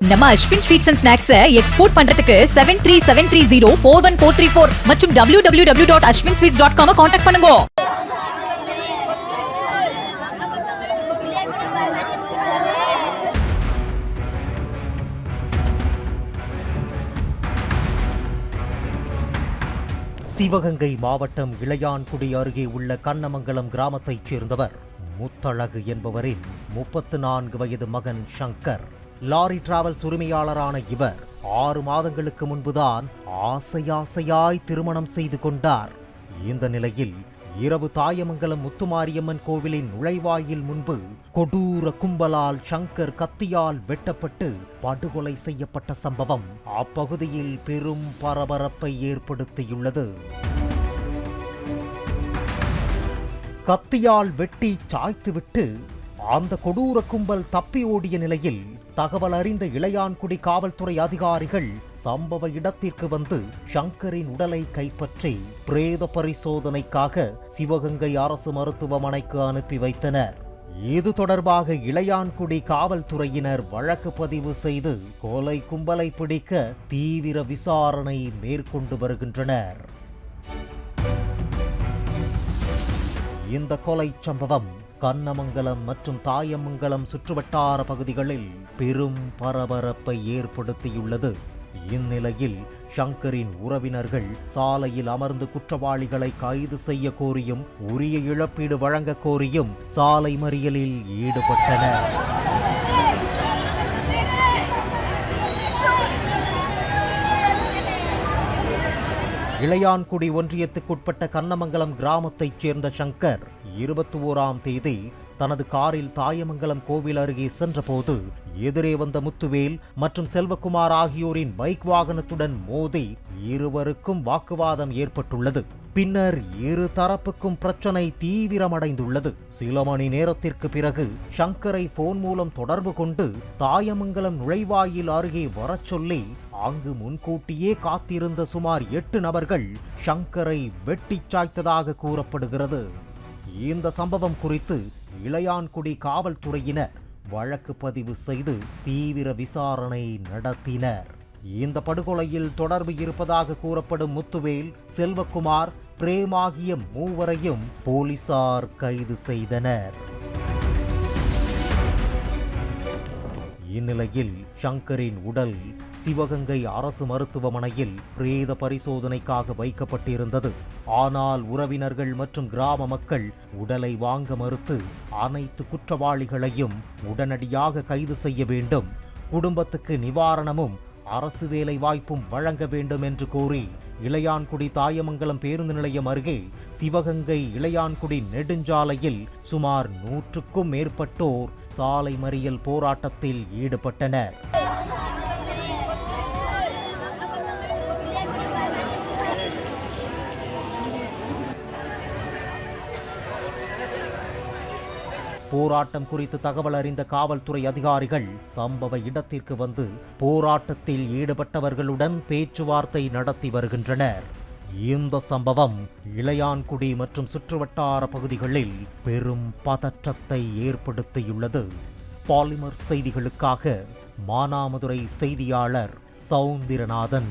நம்ம Ashwin sweets and snacks export பண்றதுக்கு seven three seven three zero four one four three four மற்றும் W W W dot Ashwin sweets dot com contact பண்ணுங்க. சிவகங்கை மாவட்டம் இளையான்குடி அருகே உள்ள கண்ணமங்கலம் கிராமத்தைச் சேர்ந்தவர் முத்தழகு என்பவரின் முப்பத்து நான்கு வயது மகன் சங்கர். லாரி டிராவல்ஸ் உரிமையாளரான இவர் ஆறு மாதங்களுக்கு முன்புதான் ஆசையாசையாய் திருமணம் செய்து கொண்டார். இந்த நிலையில் இரவு தாயமங்கலம் முத்துமாரியம்மன் கோவிலின் நுழைவாயில் முன்பு கொடூர கும்பலால் சங்கர் கத்தியால் வெட்டப்பட்டு படுகொலை செய்யப்பட்ட சம்பவம் அப்பகுதியில் பெரும் பரபரப்பை ஏற்படுத்தியுள்ளது. கத்தியால் வெட்டி சாய்த்துவிட்டு அந்த கொடூர கும்பல் தப்பி ஓடிய நிலையில் தகவல் அறிந்த இளையான்குடி காவல்துறை அதிகாரிகள் சம்பவ இடத்திற்கு வந்து சங்கரின் உடலை கைப்பற்றி பிரேத பரிசோதனைக்காக சிவகங்கை அரசு மருத்துவமனைக்கு அனுப்பி வைத்தனர். இது தொடர்பாக இளையான்குடி காவல்துறையினர் வழக்கு பதிவு செய்து கொலை கும்பலை பிடிக்க தீவிர விசாரணை மேற்கொண்டு வருகின்றனர். இந்த கொலை சம்பவம் கண்ணமங்கலம் மற்றும் தாயமங்கலம் சுற்றுவட்டார பகுதிகளில் பெரும் பரபரப்பை ஏற்படுத்தியுள்ளது. இந்நிலையில் ஷங்கரின் உறவினர்கள் சாலையில் அமர்ந்து குற்றவாளிகளை கைது செய்ய கோரியும் உரிய இழப்பீடு வழங்க கோரியும் சாலை மறியலில் ஈடுபட்டனர். இளையான்குடி ஒன்றியத்துக்குட்பட்ட கண்ணமங்கலம் கிராமத்தைச் சேர்ந்த சங்கர் இருபத்தி ஓராம் தேதி தனது காரில் தாயமங்கலம் கோவில் அருகே சென்றபோது எதிரே வந்த முத்துவேல் மற்றும் செல்வகுமார் ஆகியோரின் பைக் வாகனத்துடன் மோதி இருவருக்கும் வாக்குவாதம் ஏற்பட்டுள்ளது. பின்னர் இரு தரப்புக்கும் பிரச்சனை தீவிரமடைந்துள்ளது. சில மணி நேரத்திற்கு பிறகு சங்கரை போன் மூலம் தொடர்பு கொண்டு தாயமங்கலம் நுழைவாயில் அருகே வரச் சொல்லி அங்கு முன்கூட்டியே காத்திருந்த சுமார் எட்டு நபர்கள் சங்கரை வெட்டிச் சாய்த்ததாக கூறப்படுகிறது. இந்த சம்பவம் குறித்து இளையான்குடி காவல்துறையினர் வழக்கு பதிவு செய்து தீவிர விசாரணை நடத்தினர். இந்த படுகொலையில் தொடர்பு இருப்பதாக கூறப்படும் முத்துவேல் செல்வகுமார் பிரேம் ஆகிய மூவரையும் போலீசார் கைது செய்தனர். இந்நிலையில் ஷங்கரின் உடல் சிவகங்கை அரசு மருத்துவமனையில் பிரேத பரிசோதனைக்காக வைக்கப்பட்டிருந்தது. ஆனால் உறவினர்கள் மற்றும் கிராம மக்கள் உடலை வாங்க மறுத்து அனைத்து குற்றவாளிகளையும் உடனடியாக கைது செய்ய வேண்டும். குடும்பத்துக்கு நிவாரணமும் அரசு வேலை வாய்ப்பும் வழங்க வேண்டும் என்று கோரி இளையான்குடி தாயமங்கலம் பேருந்து நிலையம் அருகே சிவகங்கை இளையான்குடி நெடுஞ்சாலையில் சுமார் நூற்றுக்கும் மேற்பட்டோர் சாலை மறியல் போராட்டத்தில் ஈடுபட்டனர். போராட்டம் குறித்து தகவல் அறிந்த காவல்துறை அதிகாரிகள் சம்பவ இடத்திற்கு வந்து போராட்டத்தில் ஈடுபட்டவர்களுடன் பேச்சுவார்த்தை நடத்தி வருகின்றனர். இந்த சம்பவம் இளையான்குடி மற்றும் சுற்றுவட்டார பகுதிகளில் பெரும் பதற்றத்தை ஏற்படுத்தியுள்ளது. பாலிமர் செய்திகளுக்காக மானாமதுரை செய்தியாளர் சௌந்திரநாதன்